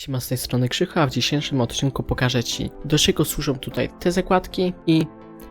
Siema z tej strony Krzycha, w dzisiejszym odcinku pokażę Ci do czego służą tutaj te zakładki i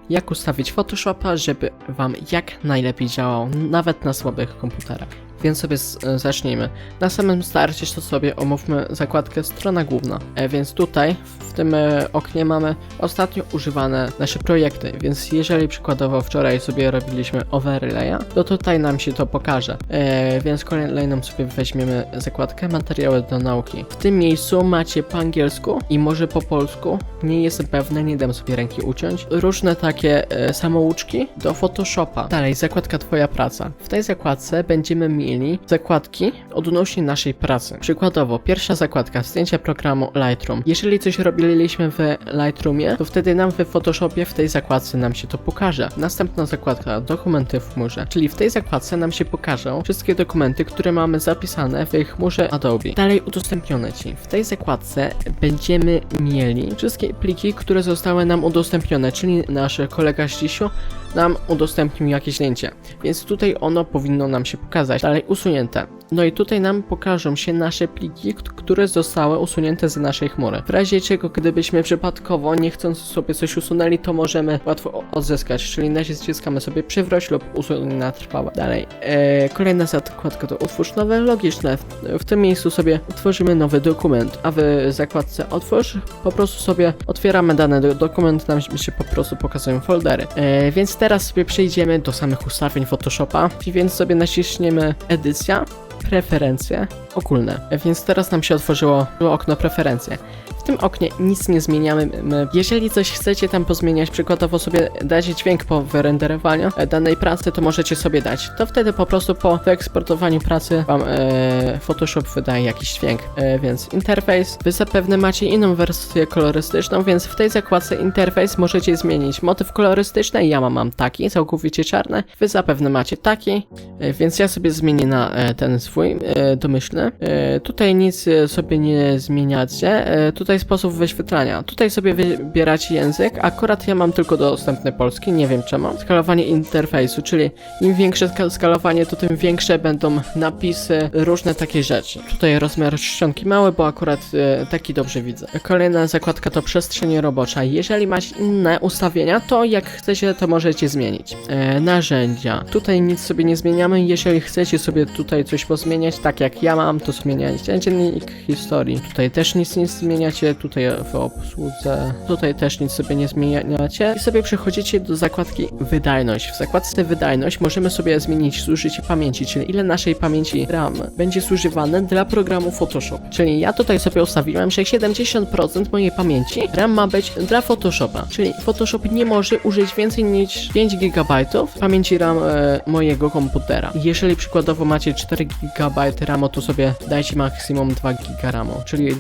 jak ustawić Photoshopa, żeby Wam jak najlepiej działał, nawet na słabych komputerach. Więc sobie e, zacznijmy. Na samym starcie to sobie omówmy zakładkę strona główna. E, więc tutaj w tym e, oknie mamy ostatnio używane nasze projekty, więc jeżeli przykładowo wczoraj sobie robiliśmy overlaya, to tutaj nam się to pokaże. E, więc kolejną sobie weźmiemy zakładkę materiały do nauki. W tym miejscu macie po angielsku i może po polsku, nie jestem pewny, nie dam sobie ręki uciąć, różne takie e, samouczki do Photoshopa. Dalej, zakładka Twoja praca. W tej zakładce będziemy mieli zakładki odnośnie naszej pracy. Przykładowo, pierwsza zakładka, zdjęcia programu Lightroom. Jeżeli coś robiliśmy w Lightroomie, to wtedy nam w Photoshopie w tej zakładce nam się to pokaże. Następna zakładka, dokumenty w chmurze. Czyli w tej zakładce nam się pokażą wszystkie dokumenty, które mamy zapisane w chmurze Adobe. Dalej udostępnione Ci. W tej zakładce będziemy mieli wszystkie pliki, które zostały nam udostępnione, czyli nasz kolega Ścisiu nam udostępnił jakieś zdjęcie. Więc tutaj ono powinno nam się pokazać. Dalej usunięte. No i tutaj nam pokażą się nasze pliki, które zostały usunięte z naszej chmury. W razie czego, gdybyśmy przypadkowo nie chcąc sobie coś usunęli, to możemy łatwo odzyskać, czyli naciskamy sobie przywróć lub usuń na trwałe. Dalej, e, kolejna zakładka to utwórz nowe logiczne. W, tym miejscu sobie utworzymy nowy dokument, a w zakładce otwórz po prostu sobie otwieramy dany do, dokument, nam się po prostu pokazują foldery. E, więc teraz sobie przejdziemy do samych ustawień Photoshopa, więc sobie naciśniemy edycja, preferencje ogólne. Więc teraz nam się otworzyło okno preferencje. Tym oknie nic nie zmieniamy. My, jeżeli coś chcecie tam pozmieniać, przykładowo sobie dać dźwięk po wyrenderowaniu e, danej pracy, to możecie sobie dać. To wtedy po prostu po wyeksportowaniu pracy wam e, Photoshop wydaje jakiś dźwięk. E, więc interfejs. Wy zapewne macie inną wersję kolorystyczną, więc w tej zakładce interfejs możecie zmienić motyw kolorystyczny. Ja mam, mam taki, całkowicie czarny. Wy zapewne macie taki, e, więc ja sobie zmienię na e, ten swój e, domyślny. E, tutaj nic e, sobie nie zmieniacie. E, tutaj sposób wyświetlania. Tutaj sobie wybieracie język. Akurat ja mam tylko dostępny polski, nie wiem czemu. Skalowanie interfejsu, czyli im większe ska- skalowanie, to tym większe będą napisy, różne takie rzeczy. Tutaj rozmiar czcionki mały, bo akurat e, taki dobrze widzę. Kolejna zakładka to przestrzeń robocza. Jeżeli macie inne ustawienia, to jak chcecie, to możecie zmienić. E, narzędzia. Tutaj nic sobie nie zmieniamy. Jeżeli chcecie sobie tutaj coś pozmieniać, tak jak ja mam, to zmieniajcie. Dziennik historii. Tutaj też nic nie zmieniacie. Tutaj w obsłudze. Tutaj też nic sobie nie zmieniacie. I sobie przechodzicie do zakładki wydajność. W zakładce wydajność możemy sobie zmienić zużycie pamięci, czyli ile naszej pamięci RAM będzie zużywane dla programu Photoshop. Czyli ja tutaj sobie ustawiłem, że 70% mojej pamięci RAM ma być dla Photoshopa. Czyli Photoshop nie może użyć więcej niż 5 GB pamięci RAM e, mojego komputera. Jeżeli przykładowo macie 4 GB RAMu, to sobie dajcie maksimum 2 GB RAMu, czyli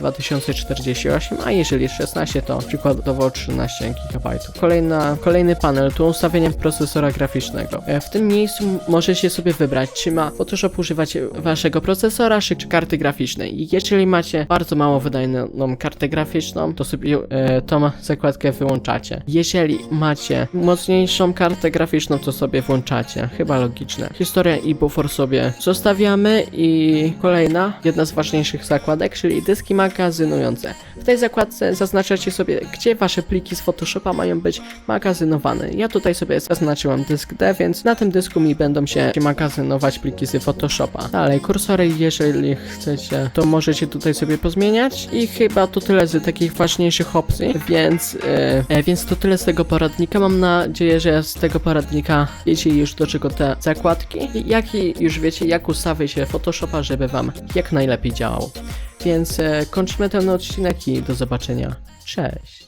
2048, a jeżeli 16, to przykładowo 13 GB. Kolejna, kolejny panel to ustawienie procesora graficznego. E, W tym miejscu możecie sobie wybrać, czy ma Photoshop używać waszego procesora, czy karty graficznej. Jeżeli macie bardzo mało wydajną kartę graficzną, to sobie e, tą zakładkę wyłączacie. Jeżeli macie mocniejszą kartę graficzną, to sobie włączacie. Chyba logiczne. Historia i buffer sobie zostawiamy i kolejna, jedna z ważniejszych zakładek, czyli dyski magazynujące. Tej zakładce zaznaczacie sobie, gdzie wasze pliki z Photoshopa mają być magazynowane. Ja tutaj sobie zaznaczyłem dysk D, więc na tym dysku mi będą się magazynować pliki z Photoshopa. Dalej, kursory, jeżeli chcecie, to możecie tutaj sobie pozmieniać i chyba to tyle z takich ważniejszych opcji, więc, e, więc to tyle z tego poradnika. Mam nadzieję, że z tego poradnika wiecie już do czego te zakładki i jak i już wiecie, jak ustawić Photoshopa, żeby wam jak najlepiej działał. Więc e, kończymy ten odcinek i do zobaczenia. Cześć!